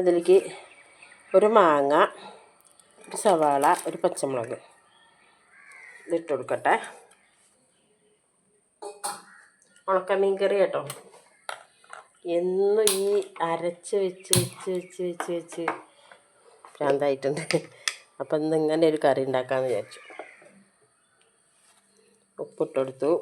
ഇതിലേക്ക് ഒരു മാങ്ങ ഒരു സവാള ഒരു പച്ചമുളക് ഇതിട്ട് കൊടുക്കട്ടെ. ഉണക്കമീൻ കറി കേട്ടോ. എന്നും ഈ അരച്ച് വെച്ച് വെച്ച് വെച്ച് വെച്ച് വെച്ച് ഭ്രാന്തായിട്ടുണ്ട്. അപ്പം ഇന്ന് ഇങ്ങനെ ഒരു കറി ഉണ്ടാക്കാമെന്ന് വിചാരിച്ചു. ഉപ്പിട്ടെടുത്തു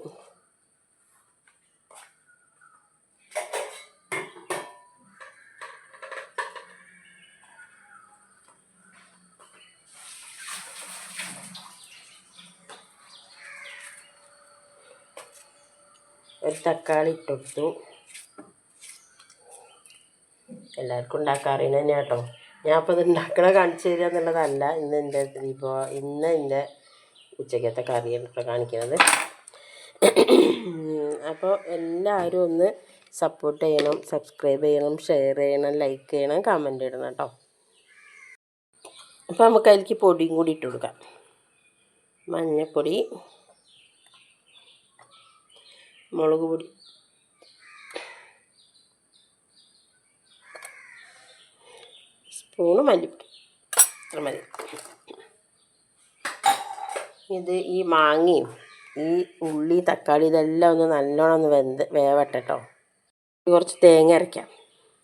ഒരു തക്കാളി ഇട്ടെടുത്തു. എല്ലാവർക്കും ഉണ്ടാക്കാൻ അറിയണ തന്നെ കേട്ടോ. ഞാൻ അപ്പോൾ ഇത് ഉണ്ടാക്കണ കാണിച്ചു തരിക എന്നുള്ളതല്ല ഇന്ന് എന്റെ ഇപ്പോൾ ഇന്ന് എന്റെ ഉച്ചക്കത്തെ കറിയാണ് ഇപ്പോൾ കാണിക്കുന്നത് അപ്പോൾ എല്ലാവരും ഒന്ന് സപ്പോർട്ട് ചെയ്യണം സബ്സ്ക്രൈബ് ചെയ്യണം ഷെയർ ചെയ്യണം ലൈക്ക് ചെയ്യണം കമന്റ് ഇടണം കേട്ടോ. അപ്പോൾ നമുക്ക് അതിലേക്ക് പൊടിയും കൂടി ഇട്ട് കൊടുക്കാം. മഞ്ഞൾപ്പൊടി മുളക് പൊടി. സ്പൂണ് മല്ലിപ്പൊടി. അത്ര മതി. ഇത് ഈ മാങ്ങയും ഈ ഉള്ളി തക്കാളി ഇതെല്ലാം ഒന്ന് നല്ലോണം ഒന്ന് വെന്ത് വേവട്ടെ കേട്ടോ കുറച്ച് തേങ്ങ അരയ്ക്കാം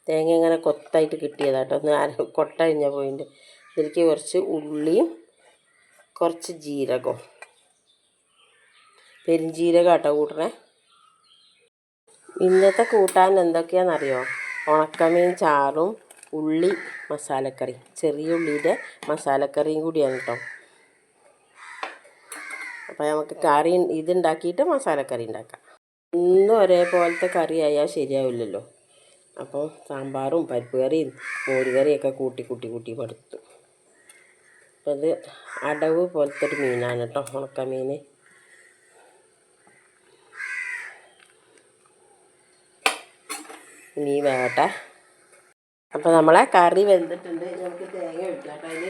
തേങ്ങ ഇങ്ങനെ കൊത്തായിട്ട് കിട്ടിയതാട്ടോ ഒന്ന് അര കൊട്ട കഴിഞ്ഞ പോയിന്റ് ഇതിലേക്ക് കുറച്ച് ഉള്ളിയും കുറച്ച് ജീരകവും. പെരിഞ്ജീരകം കേട്ടോ കൂട്ടണേ. ഇന്നത്തെ കൂട്ടാൻ എന്തൊക്കെയാണെന്നറിയോ? ഉണക്കമീൻ ചാറും ഉള്ളി മസാലക്കറി. ചെറിയ ഉള്ളിയുടെ മസാലക്കറിയും കൂടിയാണ് കേട്ടോ. അപ്പോൾ നമുക്ക് കറി ഇതുണ്ടാക്കിയിട്ട് മസാലക്കറി ഉണ്ടാക്കാം. ഇന്നും ഒരേപോലത്തെ കറി ആയാൽ ശരിയാവില്ലല്ലോ. അപ്പോൾ സാമ്പാറും പരിപ്പ് കറിയും മോരുകറിയൊക്കെ കൂട്ടി കൂട്ടി കൂട്ടി പടുത്തു അപ്പോൾ ഇത് അടവ് പോലത്തെ ഒരു മീനാണ് കേട്ടോ ഉണക്കമീൻ ഇനി വേവട്ടെ അപ്പോൾ നമ്മളെ കറി വെന്തിട്ടുണ്ട്. നമുക്ക് തേങ്ങ ഒഴിക്കാം കേട്ടോ അതിൽ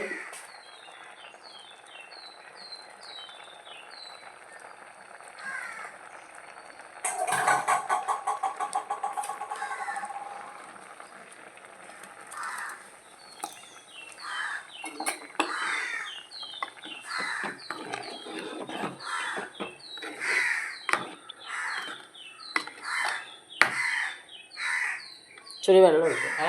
ഇച്ചിരി വെള്ളം ഒഴിക്കട്ടെ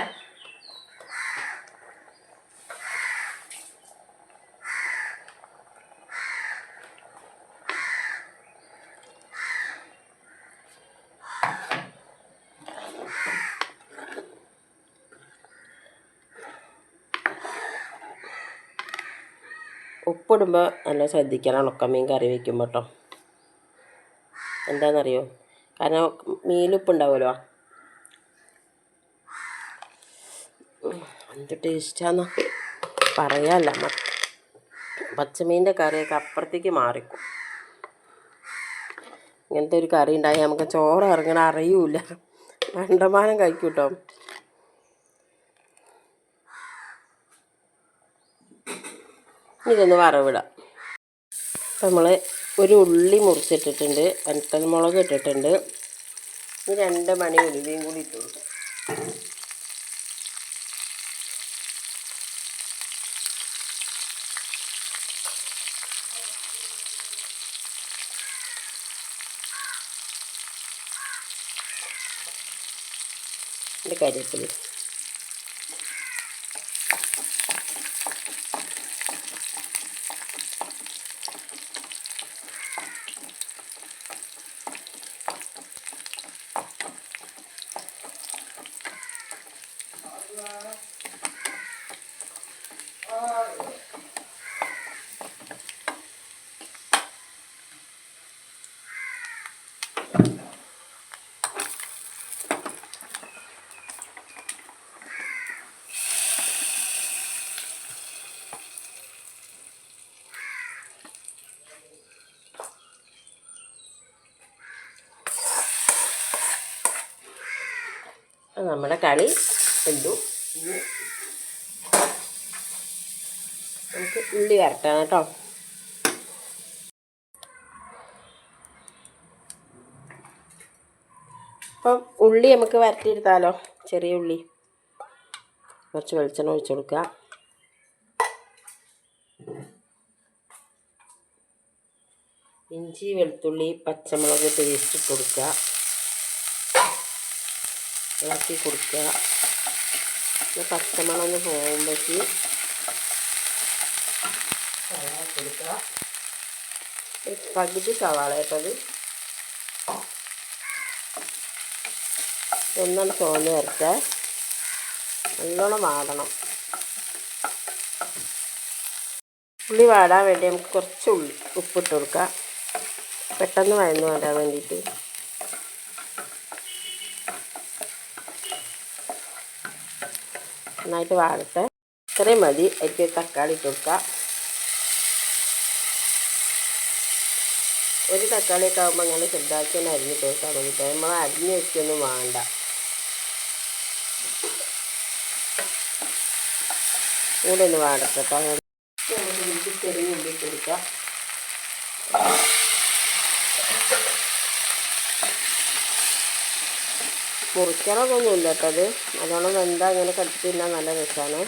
ഉപ്പിടുമ്പോൾ നല്ല ശ്രദ്ധിക്കണം ഉണക്കമീൻ കറി വയ്ക്കുമ്പോൾ കേട്ടോ എന്താണെന്നറിയോ കാരണം മീനുപ്പുണ്ടാവുമല്ലോ. എന്ത് ടേസ്റ്റാന്ന് പറയാല്ല. പച്ചമീന്റെ കറിയൊക്കെ അപ്പുറത്തേക്ക് മാറിക്കും. ഇങ്ങനത്തെ ഒരു കറി ഉണ്ടായി നമുക്ക് ചോറ് ഇറങ്ങണ അറിയൂല രണ്ടമാനം കഴിക്കും കേട്ടോ ഇതൊന്ന് വറവിടാം. അപ്പം നമ്മൾ ഒരു ഉള്ളി മുറിച്ചിട്ടിട്ടുണ്ട്. വനത്തൽ മുളക് ഇട്ടിട്ടുണ്ട് രണ്ട് മണി ഉലുവയും കൂടി ഇട്ടുണ്ട് എന്റെ കരിവേപ്പില നമ്മുടെ കളി എന്തു നമുക്ക് ഉള്ളി വരട്ടാണ് കേട്ടോ. അപ്പം ഉള്ളി നമുക്ക് വരട്ടിയെടുത്താലോ? ചെറിയ ഉള്ളി. കുറച്ച് വെളിച്ചെണ്ണ ഒഴിച്ചു കൊടുക്കുക. ഇഞ്ചി വെളുത്തുള്ളി പച്ചമുളക് പേസ്റ്റ് കൊടുക്കുക. ഇളക്കി കൊടുക്കുക. പിന്നെ പച്ചമണം ഒന്ന് പോകുമ്പോഴേക്ക് പകുതി സവാള ഇട്ടത്. ഒന്നാണ് തോന്നി വരട്ടെ. നല്ലോണം വാടണം. ഉള്ളി വാടാൻ വേണ്ടി നമുക്ക് കുറച്ച് ഉള്ളി ഉപ്പിട്ട് കൊടുക്കാം. പെട്ടെന്ന് വഴന്നു വരാൻ വേണ്ടിയിട്ട്. നന്നായിട്ട് വാടട്ടെ. ഇത്രയും മതി. അതിലേക്ക് തക്കാളി കൊടുക്കാം. ഒരു തക്കാളിയൊക്കെ ആകുമ്പോൾ അങ്ങനെ ചെറുതാക്കി തന്നെ അരിഞ്ഞിട്ട് കൊടുക്കാൻ വേണ്ടിയിട്ട് നമ്മൾ അരിഞ്ഞ് വെച്ചൊന്നും വേണ്ട. കൂടെ ഒന്ന് വാടട്ടെ കേട്ടോ. ചെറിയ ഉള്ളി എടുക്കാം മുറിക്കണമൊന്നുമില്ല കേട്ടത് അതുകൊണ്ട് വെന്താ അങ്ങനെ കടിച്ച് തിന്നാൻ നല്ല രസമാണ്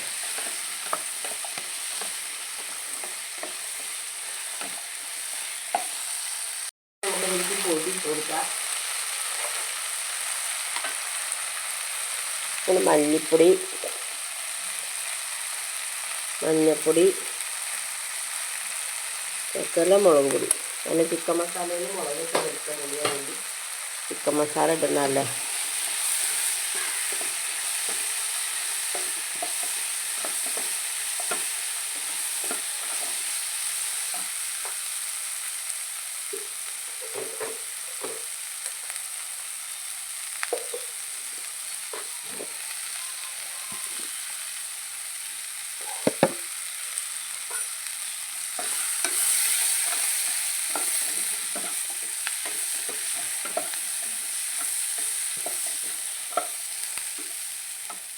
പിന്നെ മല്ലിപ്പൊടി മഞ്ഞപ്പൊടി ശർക്കര മുളക് പൊടി. അങ്ങനെ ചിക്കൻ മസാലയിൽ മുളക് എടുത്ത വേണ്ടി ചിക്കൻ മസാല ഇടുന്നതല്ലേ?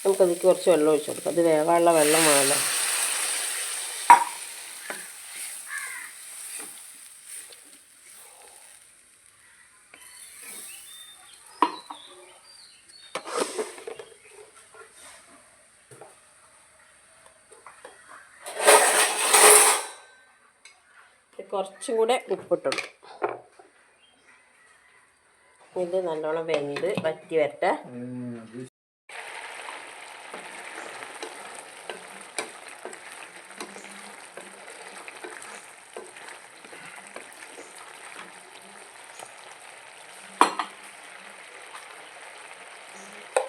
നമുക്കതിലേക്ക് കുറച്ച് വെള്ളം ഒഴിച്ച് കൊടുക്കാം അത് വേവാനുള്ള വെള്ളം കുറച്ചും കൂടെ ഉപ്പിട്ടുള്ളൂ ഇത് നല്ലോണം വെന്ത് വറ്റി വരട്ടെ.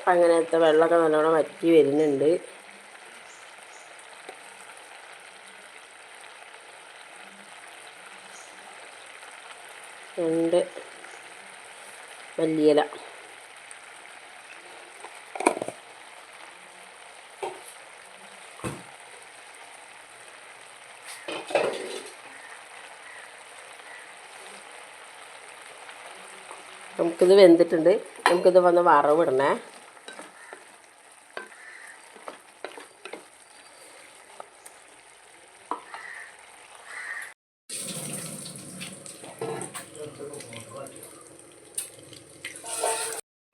അങ്ങനത്തെ വെള്ളമൊക്കെ നല്ലോണം വറ്റി വരുന്നുണ്ട് രണ്ട് മല്ലിയില നമുക്കിത് വെന്തിട്ടുണ്ട്. നമുക്കിത് വന്ന് വറവിടണേ.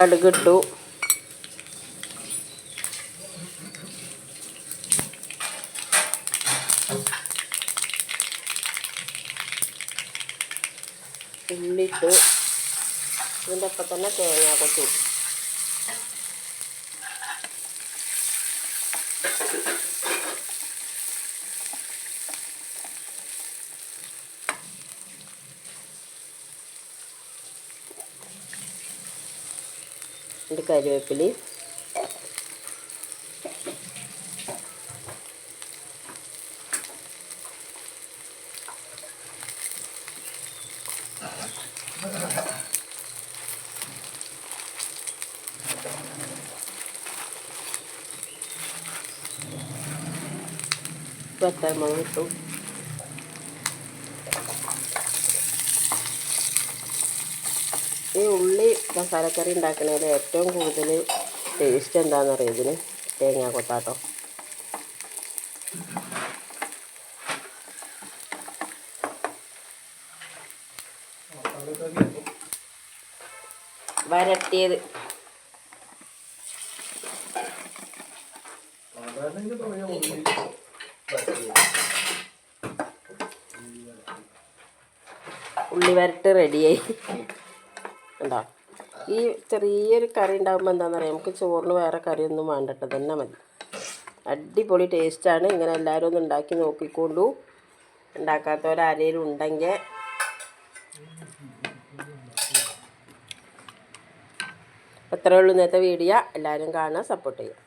കടുകിട്ടു ഉള്ളിട്ടു. ഇതിന്റെ ഒപ്പം തന്നെ തേങ്ങ കൊത്തു രണ്ട് കറിവേപ്പിലി വറ്റൽമുളക് ഇട്ടു ഈ ഉള്ളി മസാലക്കറി ഉണ്ടാക്കണതിൽ ഏറ്റവും കൂടുതൽ ടേസ്റ്റ് എന്താണെന്ന് അറിയാം ഇതിന്? തേങ്ങ കൊത്താട്ടോ വരട്ടിയത്. ഉള്ളി വരട്ട് റെഡിയായി ഉണ്ടോ ഈ ചെറിയൊരു കറി ഉണ്ടാകുമ്പോൾ എന്താണെന്ന് അറിയാം നമുക്ക് ചോറിന് വേറെ കറിയൊന്നും വേണ്ടട്ടോ തന്നെ മതി. അടിപൊളി ടേസ്റ്റാണ് ഇങ്ങനെ എല്ലാവരും ഒന്ന് ഉണ്ടാക്കി നോക്കിക്കൊണ്ടു ഉണ്ടാക്കാത്തവരാരേലും ഉണ്ടെങ്കിൽ അത്രേ ഉള്ളൂ ഇന്നത്തെ വീഡിയോ എല്ലാവരും കാണുക സപ്പോർട്ട് ചെയ്യുക.